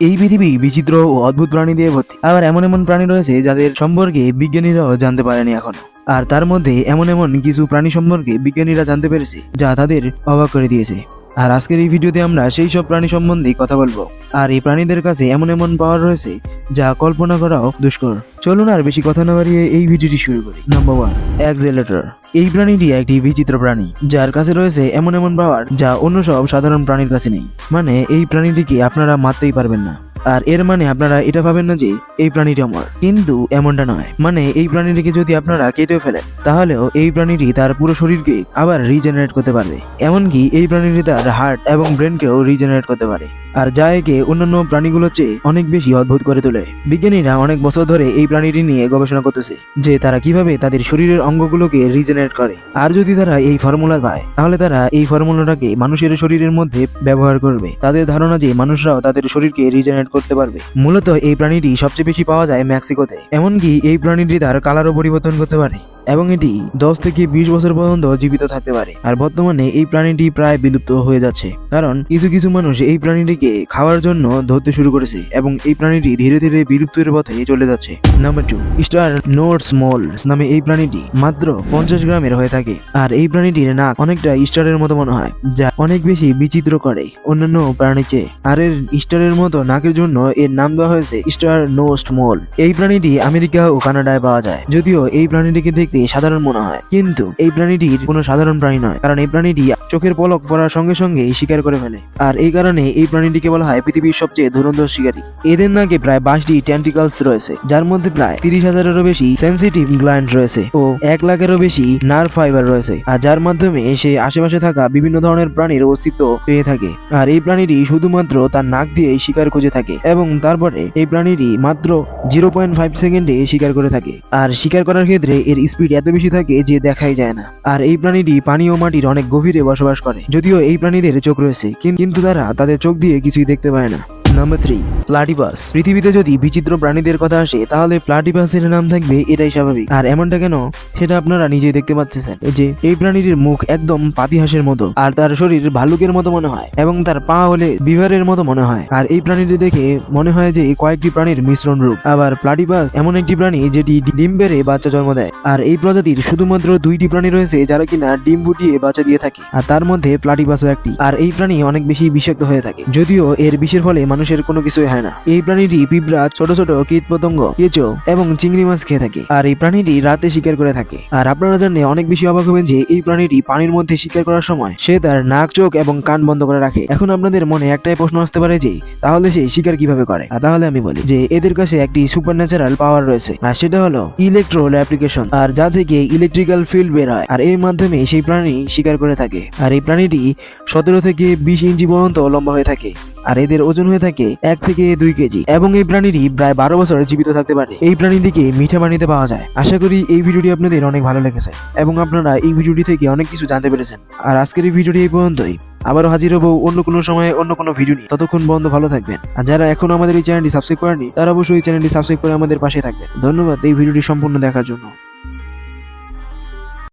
এই পৃথিবী বিচিত্র ও অদ্ভুত প্রাণী দিয়ে ভর্তি। আবার এমন এমন প্রাণী রয়েছে যাদের সম্পর্কে বিজ্ঞানীরাও জানতে পারেনি এখন। আর তার মধ্যে এমন এমন কিছু প্রাণী সম্পর্কে বিজ্ঞানীরা জানতে পেরেছে, যা তাদের অবাক করে দিয়েছে। আর আজকের এই ভিডিওতে আমরা সেই সব প্রাণী সম্বন্ধে কথা বলব। আর এই প্রাণীদের কাছে এমন এমন পাওয়ার রয়েছে যা কল্পনা করাও দুষ্কর। চলুন আর বেশি কথা না বাড়িয়ে এই ভিডিওটি শুরু করি। নাম্বার ওয়ান অ্যাক্সেলেটর এই প্রাণীটি একটি বিচিত্র প্রাণী, যার কাছে রয়েছে এমন এমন পাওয়ার যা অন্য সব সাধারণ প্রাণীর কাছে নেই। মানে এই প্রাণীটিকে আপনারা মারতেই পারবেন না। আর এর মানে আপনারা এটা ভাবেন না যে এই প্রাণীটি অমর কিন্তু এমনটা নয়। মানে এই প্রাণীটিকে যদি আপনারা কেটে ফেলেন, তাহলেও এই প্রাণীটি তার পুরো শরীরকে আবার রিজেনারেট করতে পারবে। এমনকি এই প্রাণীটি তার হার্ট এবং ব্রেনকেও রিজেনারেট করতে পারে। আর যা একে অন্যান্য প্রাণীগুলোর চেয়ে অনেক বেশি অদ্ভুত করে তোলে। বিজ্ঞানীরা অনেক বছর ধরে এই প্রাণীটি নিয়ে গবেষণা করতেছে, যে তারা কীভাবে তাদের শরীরের অঙ্গগুলোকে রিজেনারেট করে। আর যদি তারা এই ফর্মুলা পায়, তাহলে তারা এই ফর্মুলাটাকে মানুষের শরীরের মধ্যে ব্যবহার করবে। তাদের ধারণা যে মানুষরাও তাদের শরীরকে রিজেনারেট করতে পারবে। মূলত এই প্রাণীটি সবচেয়ে বেশি পাওয়া যায় মেক্সিকোতে। এমনকি এই প্রাণীটি তার কালারও পরিবর্তন করতে পারে। এবং এটি দশ থেকে বিশ বছর পর্যন্ত জীবিত থাকতে পারে। আর বর্তমানে এই প্রাণীটি প্রায় বিলুপ্ত হয়ে যাচ্ছে। কারণ কিছু কিছু মানুষ এই প্রাণীটিকে খাওয়ার জন্য ধরতে শুরু করেছে এবং এই প্রাণীটি ধীরে ধীরে বিলুপ্তের পথে চলে যাচ্ছে। নাম্বার টু স্টার নোটস মলস নামে এই প্রাণীটি মাত্র পঞ্চাশ গ্রামের হয়ে থাকে। আর এই প্রাণীটির নাক অনেকটা স্টারের মতো মনে হয়, যা অনেক বেশি বিচিত্র করে অন্যান্য প্রাণীর চেয়ে। আর এর স্টারের মতো নাকের জন্য এর নাম দেওয়া হয়েছে স্টার নোস্ট মল। এই প্রাণীটি আমেরিকা ও কানাডায় পাওয়া যায়। যদিও এই প্রাণীটিকে দেখতে সাধারণ মনে হয়। কিন্তু এই প্রাণীটির কোনো সাধারণ প্রাণী নয়, কারণ এই প্রাণীটি চোখের পলক পড়ার সঙ্গে সঙ্গে শিকার করে ফেলে। আর এই কারণে এই প্রাণীটিকে বলা হয় পৃথিবীর সবচেয়ে ধুরন্ধর শিকারী। এদের নাকে প্রায় বাইশটি ট্যান্টিকালস রয়েছে, যার মধ্যে প্রায় তিরিশ হাজারেরও বেশি সেন্সিটিভ গ্ল্যান্ড রয়েছে ও এক লাখেরও বেশি নার্ভ ফাইবার রয়েছে। আর যার মাধ্যমে সে আশেপাশে থাকা বিভিন্ন ধরনের প্রাণীর অস্তিত্ব পেয়ে থাকে। আর এই প্রাণীটি শুধুমাত্র তার নাক দিয়ে শিকার খুঁজে থাকে এবং তারপরে এই প্রাণীটি মাত্র জিরো পয়েন্ট ফাইভ সেকেন্ডে শিকার করে থাকে। আর শিকার করার ক্ষেত্রে এর স্পিড এত বেশি থাকে যে দেখাই যায় না। আর এই প্রাণীটি পানি ও মাটির অনেক গভীরে বসবাস করে। যদিও এই প্রাণীদের চোখ রয়েছে কিন্তু তারা তাদের চোখ দিয়ে কিছুই দেখতে পায় না। নাম্বার থ্রি প্লাটিপাস পৃথিবীতে যদি বিচিত্র প্রাণীদের কথা আসে, তাহলে প্লাটিপাসের নাম থাকবে, এটাই স্বাভাবিক। আর এমনটা কেন? সেটা আপনারা নিজেই দেখতে পাচ্ছেন। যে এই প্রাণীটির মুখ একদম পাতিহাসের মতো, আর তার শরীর ভালুকের মতো মনে হয়, এবং তার পা হলে বিভারের মতো মনে হয়। আর এই প্রাণীটি দেখে মনে হয় যে কয়েকটি প্রাণীর মিশ্রণ রূপ। আবার প্লাটিপাস এমন একটি প্রাণী যেটি ডিম বেড়ে বাচ্চা জন্ম দেয়। আর এই প্রজাতির শুধুমাত্র দুইটি প্রাণী রয়েছে, যারা কিনা ডিম ফুটিয়ে বাচ্চা দিয়ে থাকে। আর তার মধ্যে প্লাটিপাসও একটি। আর এই প্রাণী অনেক বেশি বিষাক্ত হয়ে থাকে। যদিও এর বিষের ফলে মানুষের কোনো কিছুই হয় না। এই প্রাণীটি পিঁপড়া, ছোট ছোট কীট পতঙ্গ কেঁচো এবং চিংড়ি মাছ খেয়ে থাকে। আর এই প্রাণীটি রাতে শিকার করে থাকে। আর আপনারা জানলে অনেক বেশি অবাক হবেন যে এই প্রাণীটি পানির মধ্যে শিকার করার সময় সে তার নাক, চোখ এবং কান বন্ধ করে রাখে। এখন আপনাদের মনে একটাই প্রশ্ন আসতে পারে যে, তাহলে সে শিকার কীভাবে করে? আর তাহলে আমি বলি যে, এদের কাছে একটি সুপার ন্যাচারাল পাওয়ার রয়েছে। আর সেটা হলো ইলেকট্রোল অ্যাপ্লিকেশন আর যা থেকে ইলেকট্রিক্যাল ফিল্ড বের হয়। আর এর মাধ্যমে সেই প্রাণী শিকার করে থাকে। আর এই প্রাণীটি সতেরো থেকে বিশ ইঞ্চি পর্যন্ত লম্বা হয়ে থাকে। আর এদের ওজন হয়ে থাকে এক থেকে দুই কেজি, এবং এই প্রাণীটি প্রায় বারো বছর জীবিত থাকতে পারে। এই প্রাণীটিকে মিঠা পানিতে পাওয়া যায়। আশা করি এই ভিডিওটি আপনাদের অনেক ভালো লেগেছে, এবং আপনারা এই ভিডিওটি থেকে অনেক কিছু জানতে পেরেছেন। আর আজকের এই ভিডিওটি এই পর্যন্তই। আবারও হাজির হব অন্য কোনো সময়ে অন্য কোনো ভিডিও নিয়ে। ততক্ষণ বন্ধ ভালো থাকবেন। আর যারা এখনও আমাদের এই চ্যানেলটি সাবস্ক্রাইব করেনি তারা অবশ্যই এই চ্যানেলটি সাবস্ক্রাইব করে আমাদের পাশে থাকবেন। ধন্যবাদ এই ভিডিওটি সম্পূর্ণ দেখার জন্য।